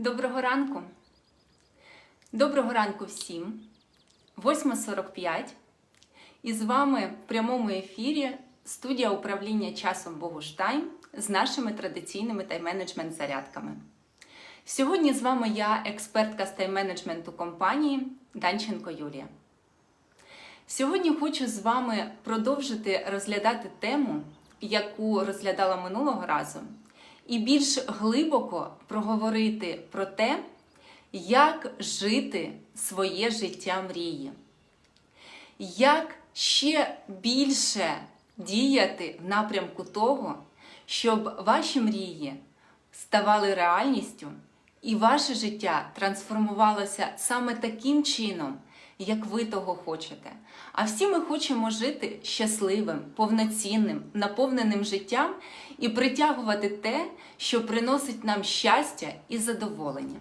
Доброго ранку. Доброго ранку всім. 8.45. І з вами в прямому ефірі студія управління часом Богуштайм з нашими традиційними тайм-менеджмент зарядками. Сьогодні з вами я, експертка з тайм-менеджменту компанії Данченко Юлія. Сьогодні хочу з вами продовжити розглядати тему, яку розглядала минулого разу, і більш глибоко проговорити про те, як жити своє життя мрії, як ще більше діяти в напрямку того, щоб ваші мрії ставали реальністю, і ваше життя трансформувалося саме таким чином, як ви того хочете. А всі ми хочемо жити щасливим, повноцінним, наповненим життям і притягувати те, що приносить нам щастя і задоволення.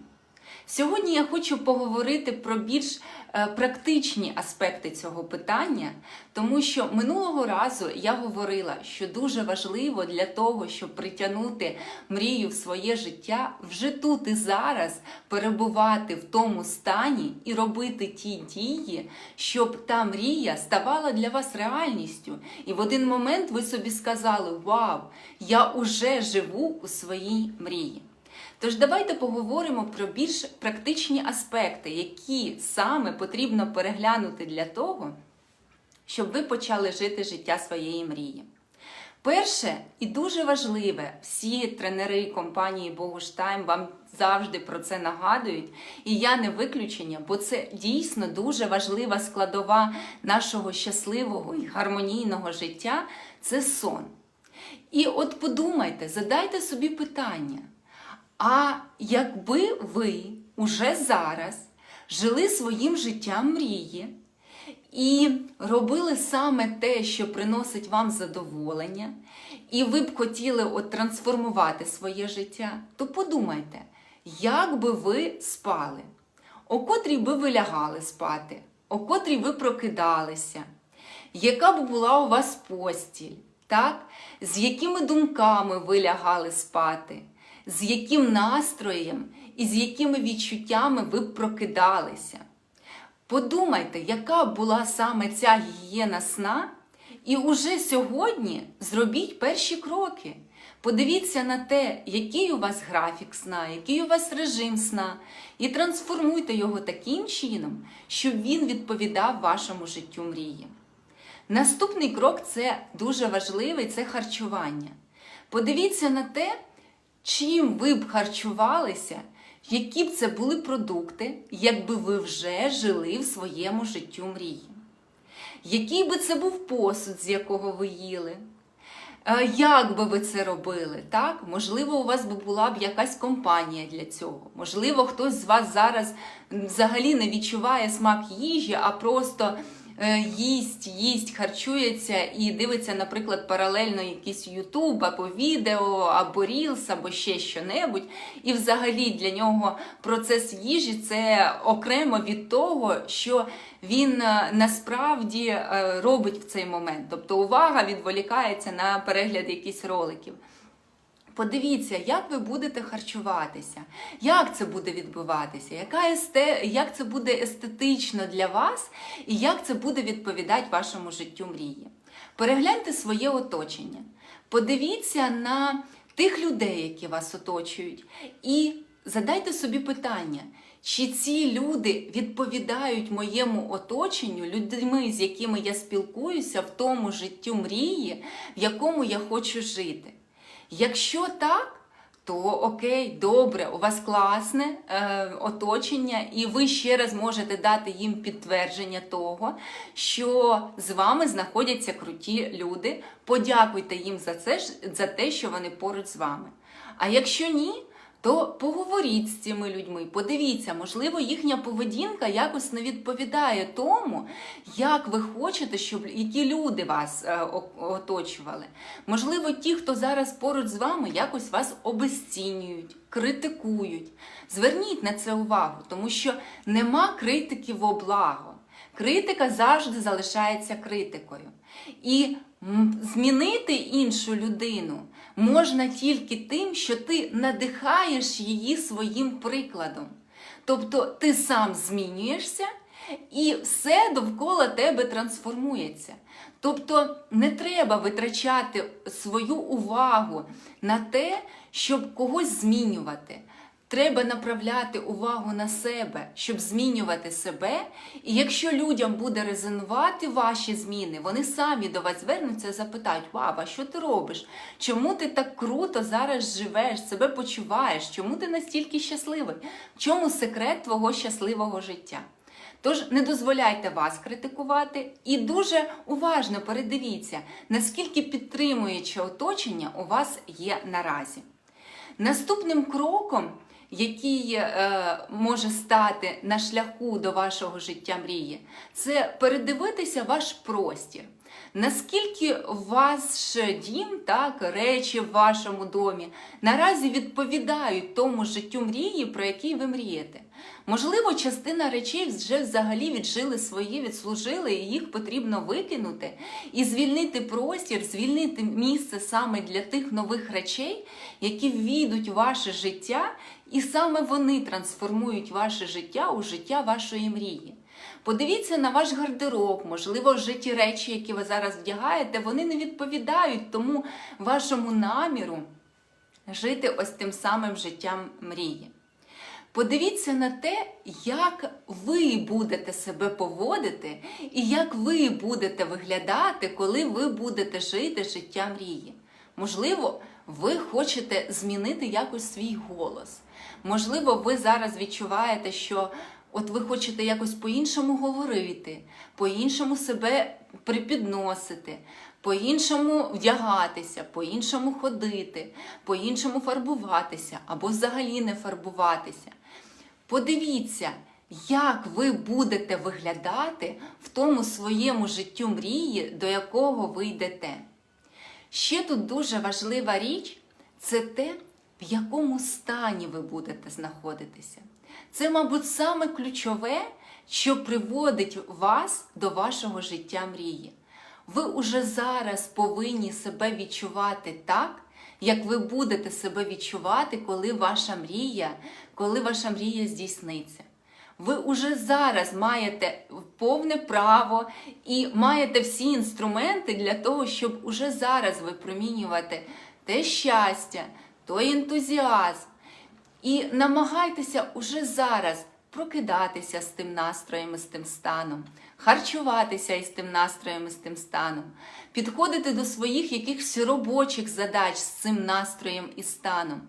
Сьогодні я хочу поговорити про більш е, практичні аспекти цього питання, тому що минулого разу я говорила, що дуже важливо для того, щоб притягнути мрію в своє життя, вже тут і зараз перебувати в тому стані і робити ті дії, щоб та мрія ставала для вас реальністю. І в один момент ви собі сказали: Вау, я уже живу у своїй мрії. Тож давайте поговоримо про більш практичні аспекти, які саме потрібно переглянути для того, щоб ви почали жити життя своєї мрії. Перше і дуже важливе, всі тренери компанії Богуштайм вам завжди про це нагадують, і я не виключення, бо це дійсно дуже важлива складова нашого щасливого і гармонійного життя це сон. І от подумайте, задайте собі питання. А якби ви уже зараз жили своїм життям мрії і робили саме те, що приносить вам задоволення, і ви б хотіли от трансформувати своє життя, то подумайте, як би ви спали, о котрій би ви лягали спати, о котрій ви прокидалися, яка б була у вас постіль, так? з якими думками ви лягали спати з яким настроєм і з якими відчуттями ви прокидалися. Подумайте, яка була саме ця гігієна сна, і уже сьогодні зробіть перші кроки. Подивіться на те, який у вас графік сна, який у вас режим сна, і трансформуйте його таким чином, щоб він відповідав вашому життю мрії. Наступний крок це дуже важливий це харчування. Подивіться на те, чим ви б харчувалися, які б це були продукти, якби ви вже жили в своєму життю мрії. Який би це був посуд, з якого ви їли? Е, Як би ви це робили? Так? Можливо, у вас була б якась компанія для цього. Можливо, хтось з вас зараз взагалі не відчуває смак їжі, а просто їсть, їсть, харчується і дивиться, наприклад, паралельно якийсь Ютуб або відео, або Рілс, або ще що-небудь. І взагалі для нього процес їжі це окремо від того, що він е, насправді е, робить в цей момент. Тобто увага відволікається на перегляд якихось роликів. Подивіться, як ви будете харчуватися, як це буде відбуватися, яка есте... як це буде естетично для вас і як це буде відповідати вашому життю мрії. Перегляньте своє оточення, подивіться на тих людей, які вас оточують, і задайте собі питання, чи ці люди відповідають моєму оточенню, людьми, з якими я спілкуюся в тому життю мрії, в якому я хочу жити. Якщо так, то окей, добре, у вас класне е, оточення, і ви ще раз можете дати їм підтвердження того, що з вами знаходяться круті люди. Подякуйте їм за це за те, що вони поруч з вами. А якщо ні, то поговоріть з цими людьми, подивіться, можливо, їхня поведінка якось не відповідає тому, як ви хочете, щоб які люди вас е, оточували. Можливо, ті, хто зараз поруч з вами, якось вас обесцінюють, критикують. Зверніть на це увагу, тому що нема критики во благо. Критика завжди залишається критикою. І змінити іншу людину можна тільки тим, що ти надихаєш її своїм прикладом. Тобто ти сам змінюєшся, і все довкола тебе трансформується. Тобто не треба витрачати свою увагу на те, щоб когось змінювати. Треба направляти увагу на себе, щоб змінювати себе. І якщо людям буде резонувати ваші зміни, вони самі до вас звернуться і запитають: Вава, що ти робиш? Чому ти так круто зараз живеш, себе почуваєш? Чому ти настільки щасливий? В чому секрет твого щасливого життя? Тож не дозволяйте вас критикувати і дуже уважно передивіться, наскільки підтримуюче оточення у вас є наразі. Наступним кроком, який е, може стати на шляху до вашого життя мрії, це передивитися ваш простір. Наскільки ваш дім, так, речі в вашому домі наразі відповідають тому життю мрії, про який ви мрієте? Можливо, частина речей вже взагалі віджили свої, відслужили, і їх потрібно викинути і звільнити простір, звільнити місце саме для тих нових речей, які ввійдуть у ваше життя, і саме вони трансформують ваше життя у життя вашої мрії. Подивіться на ваш гардероб, можливо, вже ті речі, які ви зараз вдягаєте, вони не відповідають тому вашому наміру жити ось тим самим життям мрії. Подивіться на те, як ви будете себе поводити і як ви будете виглядати, коли ви будете жити життя мрії. Можливо, ви хочете змінити якось свій голос. Можливо, ви зараз відчуваєте, що от ви хочете якось по-іншому говорити, по-іншому себе припідносити, по-іншому вдягатися, по-іншому ходити, по-іншому фарбуватися або взагалі не фарбуватися. Подивіться, як ви будете виглядати в тому своєму життю мрії, до якого ви йдете. Ще тут дуже важлива річ це те, в якому стані ви будете знаходитися. Це, мабуть, саме ключове, що приводить вас до вашого життя мрії. Ви уже зараз повинні себе відчувати так, як ви будете себе відчувати, коли ваша мрія, коли ваша мрія здійсниться. Ви уже зараз маєте повне право і маєте всі інструменти для того, щоб уже зараз випромінювати те щастя, той ентузіазм. І намагайтеся уже зараз прокидатися з тим настроєм і з тим станом, харчуватися із тим настроєм і з тим станом, підходити до своїх якихось робочих задач з цим настроєм і станом.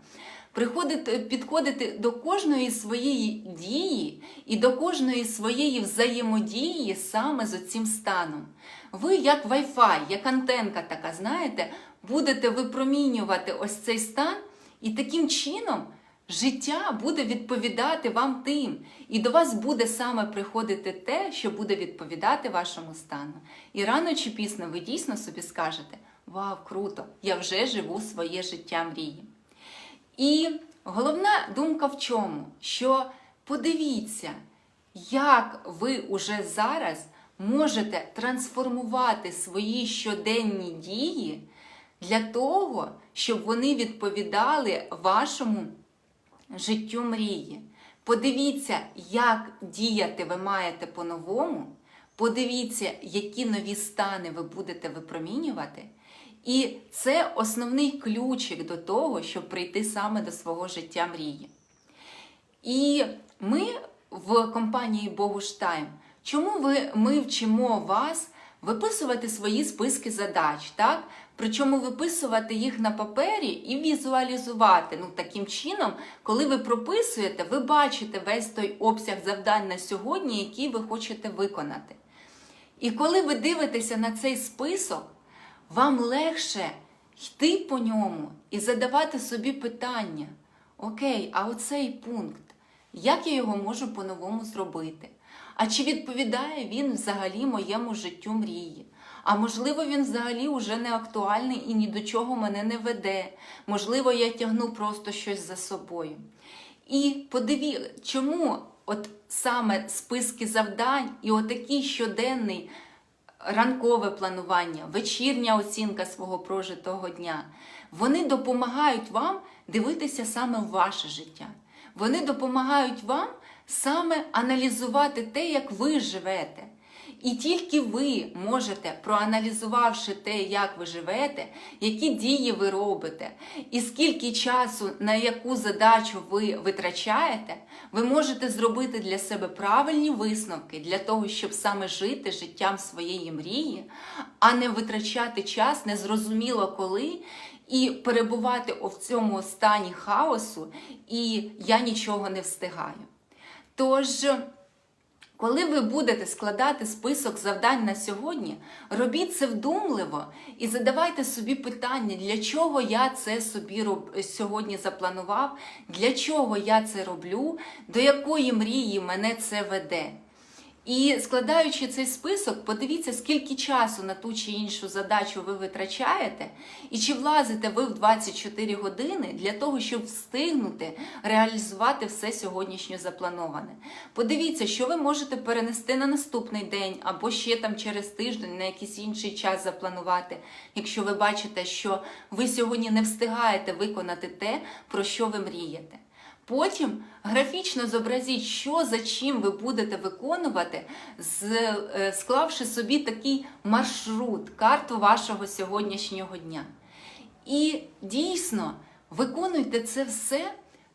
Приходити, підходити до кожної своєї дії і до кожної своєї взаємодії саме з цим станом. Ви, як Wi-Fi, як антенка така, знаєте, будете випромінювати ось цей стан, і таким чином життя буде відповідати вам тим. І до вас буде саме приходити те, що буде відповідати вашому стану. І рано чи пізно ви дійсно собі скажете: Вау, круто! Я вже живу своє життя мрії. І головна думка в чому? Що подивіться, як ви уже зараз можете трансформувати свої щоденні дії для того, щоб вони відповідали вашому життю мрії. Подивіться, як діяти ви маєте по-новому. Подивіться, які нові стани ви будете випромінювати. І це основний ключик до того, щоб прийти саме до свого життя мрії. І ми в компанії Богуштайм, чому ви, ми вчимо вас виписувати свої списки задач, так? Причому виписувати їх на папері і візуалізувати. Ну, Таким чином, коли ви прописуєте, ви бачите весь той обсяг завдань на сьогодні, який ви хочете виконати. І коли ви дивитеся на цей список, вам легше йти по ньому і задавати собі питання: Окей, а оцей пункт, як я його можу по-новому зробити? А чи відповідає він взагалі моєму життю мрії? А можливо, він взагалі уже не актуальний і ні до чого мене не веде. Можливо, я тягну просто щось за собою. І подиві, чому от саме списки завдань і отакий щоденний ранкове планування, вечірня оцінка свого прожитого дня. вони допомагають вам дивитися саме ваше життя. Вони допомагають вам саме аналізувати те, як ви живете. І тільки ви можете, проаналізувавши те, як ви живете, які дії ви робите, і скільки часу на яку задачу ви витрачаєте, ви можете зробити для себе правильні висновки для того, щоб саме жити життям своєї мрії, а не витрачати час незрозуміло коли. І перебувати в цьому стані хаосу, і я нічого не встигаю. Тож, коли ви будете складати список завдань на сьогодні, робіть це вдумливо і задавайте собі питання, для чого я це собі роб... сьогодні запланував, для чого я це роблю, до якої мрії мене це веде. І складаючи цей список, подивіться, скільки часу на ту чи іншу задачу ви витрачаєте, і чи влазите ви в 24 години для того, щоб встигнути реалізувати все сьогоднішнє заплановане. Подивіться, що ви можете перенести на наступний день або ще там через тиждень на якийсь інший час запланувати, якщо ви бачите, що ви сьогодні не встигаєте виконати те, про що ви мрієте. Потім графічно зобразіть, що за чим ви будете виконувати, склавши собі такий маршрут, карту вашого сьогоднішнього дня. І дійсно виконуйте це все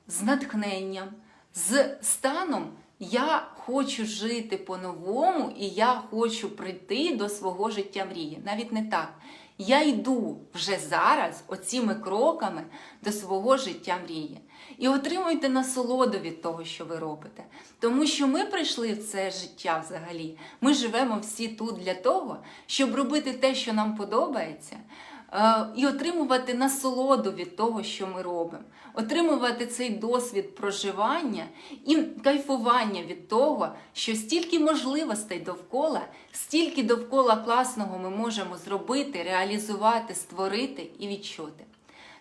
з натхненням, з станом я хочу жити по-новому, і я хочу прийти до свого життя мрії. Навіть не так. Я йду вже зараз оціми кроками до свого життя мрії. І отримуйте насолоду від того, що ви робите. Тому що ми прийшли в це життя взагалі. Ми живемо всі тут для того, щоб робити те, що нам подобається. е, І отримувати насолоду від того, що ми робимо, отримувати цей досвід проживання і кайфування від того, що стільки можливостей довкола, стільки довкола класного ми можемо зробити, реалізувати, створити і відчути.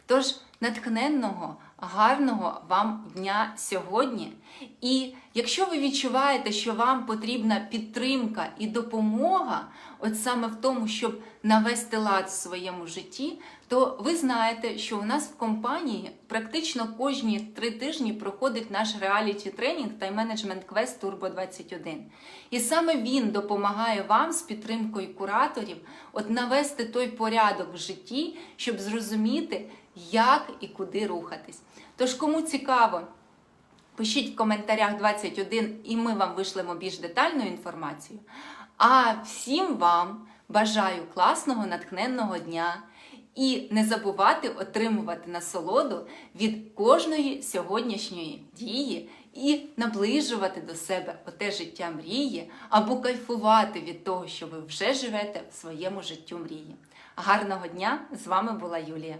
Тож натхненного, гарного вам дня сьогодні. І якщо ви відчуваєте, що вам потрібна підтримка і допомога, от саме в тому, щоб навести лад в своєму житті, то ви знаєте, що у нас в компанії практично кожні три тижні проходить наш реаліті тренінг тайм-менеджмент квест Turbo 21. І саме він допомагає вам з підтримкою кураторів от навести той порядок в житті, щоб зрозуміти, як і куди рухатись. Тож, кому цікаво, пишіть в коментарях 21 і ми вам вишлемо більш детальну інформацію. А всім вам бажаю класного, натхненного дня і не забувати отримувати насолоду від кожної сьогоднішньої дії і наближувати до себе оте життя мрії або кайфувати від того, що ви вже живете в своєму життю мрії. Гарного дня! З вами була Юлія.